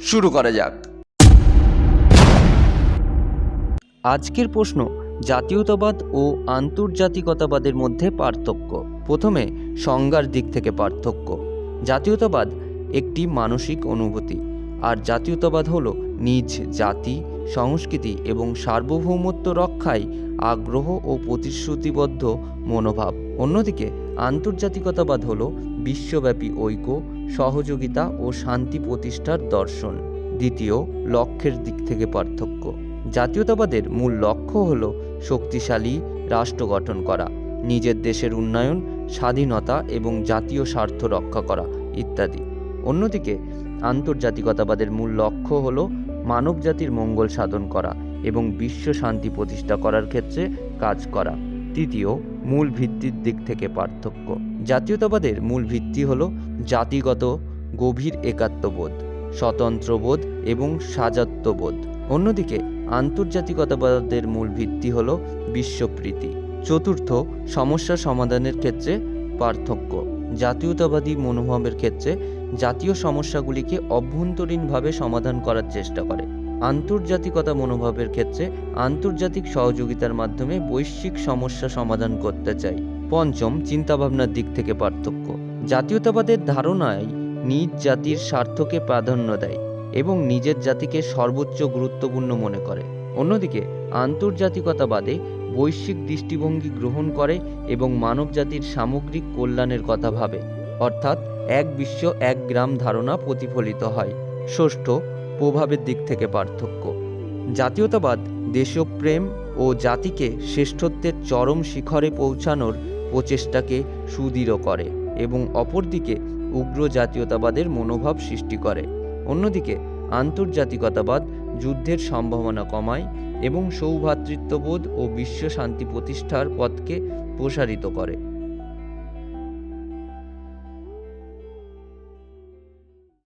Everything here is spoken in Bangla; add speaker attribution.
Speaker 1: শুরু করা যাক। আজকের প্রশ্ন, জাতীয়তাবাদ ও আন্তর্জাতিকতাবাদের মধ্যে পার্থক্য। প্রথমে, সংজ্ঞার দিক থেকে পার্থক্য। জাতীয়তাবাদ একটি মানসিক অনুভূতি, আর জাতীয়তাবাদ হলো নিজ জাতি, সংস্কৃতি এবং সার্বভৌমত্ব রক্ষায় আগ্রহ ও প্রতিশ্রুতিবদ্ধ মনোভাব। অন্যদিকে, আন্তর্জাতিকতাবাদ হলো বিশ্বব্যাপী ঐক্য সহযোগিতা ও শান্তি প্রতিষ্ঠার দর্শন। দ্বিতীয়, লক্ষ্যের দিক থেকে পার্থক্য। জাতীয়তাবাদের মূল লক্ষ্য হল শক্তিশালী রাষ্ট্র গঠন করা, নিজের দেশের উন্নয়ন, স্বাধীনতা এবং জাতীয় স্বার্থ রক্ষা করা ইত্যাদি। অন্যদিকে, আন্তর্জাতিকতাবাদের মূল লক্ষ্য হল মানবজাতির মঙ্গল সাধন করা এবং বিশ্ব শান্তি প্রতিষ্ঠা করার ক্ষেত্রে কাজ করা। তৃতীয়, মূল ভিত্তির দিক থেকে পার্থক্য। জাতীয়তাবাদের মূল ভিত্তি হল জাতিগত গভীর একাত্মবোধ, স্বতন্ত্রবোধ এবং সাজাত্যবোধ অন্যদিকে আন্তর্জাতিকতাবাদের মূল ভিত্তি হল বিশ্বপ্রীতি। চতুর্থ, সমস্যা সমাধানের ক্ষেত্রে পার্থক্য। জাতীয়তাবাদী মনোভাবের ক্ষেত্রে জাতীয় সমস্যাগুলিকে অভ্যন্তরীণভাবে সমাধান করার চেষ্টা করে। আন্তর্জাতিকতা মনোভাবের ক্ষেত্রে আন্তর্জাতিক সহযোগিতার মাধ্যমে বৈশ্বিক সমস্যা সমাধান করতে চাই। পঞ্চম, চিন্তাভাবনার দিক থেকে পার্থক্য। জাতীয়তাবাদের ধারণায় নিজ জাতির স্বার্থকে প্রাধান্য দেয় এবং নিজের জাতিকে সর্বোচ্চ গুরুত্বপূর্ণ মনে করে। অন্যদিকে, আন্তর্জাতিকতাবাদে বৈশ্বিক দৃষ্টিভঙ্গি গ্রহণ করে এবং মানব জাতির সামগ্রিক কল্যাণের কথা ভাবে। অর্থাৎ, এক বিশ্ব, এক গ্রাম ধারণা প্রতিফলিত হয়। ষষ্ঠ, প্রভাবের দিক থেকে পার্থক্য। জাতীয়তাবাদ দেশপ্রেম ও জাতিকে শ্রেষ্ঠত্বের চরম শিখরে পৌঁছানোর প্রচেষ্টাকে সুদৃঢ় করে। এবং অপরদিকে উগ্র জাতীয়তাবাদের মনোভাব সৃষ্টি করে। অন্যদিকে আন্তর্জাতিকতাবাদ যুদ্ধের সম্ভাবনা কমায় এবং সৌভ্রাতৃত্ববোধ ও বিশ্ব শান্তি প্রতিষ্ঠার পথকে প্রসারিত করে।